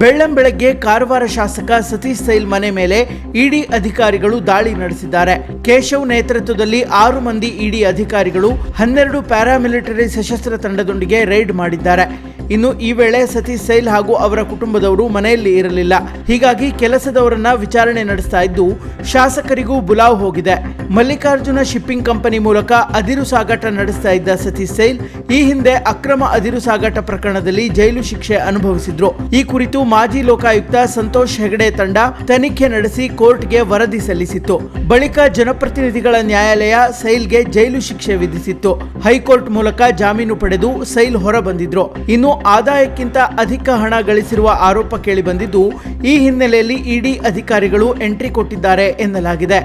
ಬೆಳ್ಳಂಬೆಳಗ್ಗೆ ಕಾರವಾರ ಶಾಸಕ ಸತೀಶ್ ಸೈಲ್ ಮನೆ ಮೇಲೆ ಇಡಿ ಅಧಿಕಾರಿಗಳು ದಾಳಿ ನಡೆಸಿದ್ದಾರೆ. ಕೇಶವ್ ನೇತೃತ್ವದಲ್ಲಿ ಆರು ಮಂದಿ ಇಡಿ ಅಧಿಕಾರಿಗಳು, ಹನ್ನೆರಡು ಪ್ಯಾರಾಮಿಲಿಟರಿ ಸಶಸ್ತ್ರ ತಂಡದೊಂದಿಗೆ ರೈಡ್ ಮಾಡಿದ್ದಾರೆ. ಇನ್ನು ಈ ವೇಳೆ ಸತೀಶ್ ಸೈಲ್ ಹಾಗೂ ಅವರ ಕುಟುಂಬದವರು ಮನೆಯಲ್ಲಿ ಇರಲಿಲ್ಲ. ಹೀಗಾಗಿ ಕೆಲಸದವರನ್ನ ವಿಚಾರಣೆ ನಡೆಸ್ತಾ ಇದ್ದು, ಶಾಸಕರಿಗೂ ಬುಲಾವ್ ಹೋಗಿದೆ. ಮಲ್ಲಿಕಾರ್ಜುನ ಶಿಪ್ಪಿಂಗ್ ಕಂಪನಿ ಮೂಲಕ ಅದಿರು ಸಾಗಾಟ ನಡೆಸ್ತಾ ಇದ್ದ ಸತೀಶ್ ಸೈಲ್ ಈ ಹಿಂದೆ ಅಕ್ರಮ ಅದಿರು ಸಾಗಾಟ ಪ್ರಕರಣದಲ್ಲಿ ಜೈಲು ಶಿಕ್ಷೆ ಅನುಭವಿಸಿದ್ರು. ಈ ಕುರಿತು ಮಾಜಿ ಲೋಕಾಯುಕ್ತ ಸಂತೋಷ್ ಹೆಗಡೆ ತಂಡ ತನಿಖೆ ನಡೆಸಿ ಕೋರ್ಟ್ಗೆ ವರದಿ ಸಲ್ಲಿಸಿತ್ತು. ಬಳಿಕ ಜನಪ್ರತಿನಿಧಿಗಳ ನ್ಯಾಯಾಲಯ ಸೈಲ್ಗೆ ಜೈಲು ಶಿಕ್ಷೆ ವಿಧಿಸಿತ್ತು. ಹೈಕೋರ್ಟ್ ಮೂಲಕ ಜಾಮೀನು ಪಡೆದು ಸೈಲ್ ಹೊರಬಂದಿದ್ರು. ಇನ್ನು ಆದಾಯಕ್ಕಿಂತ ಅಧಿಕ ಹಣ ಗಳಿಸಿರುವ ಆರೋಪ ಕೇಳಿಬಂದಿದ್ದು ಈ ಹಿನ್ನೆಲೆಯಲ್ಲಿ ಇಡಿ ಅಧಿಕಾರಿಗಳು ಎಂಟ್ರಿ ಕೊಟ್ಟಿದ್ದಾರೆ ಎನ್ನಲಾಗಿದೆ.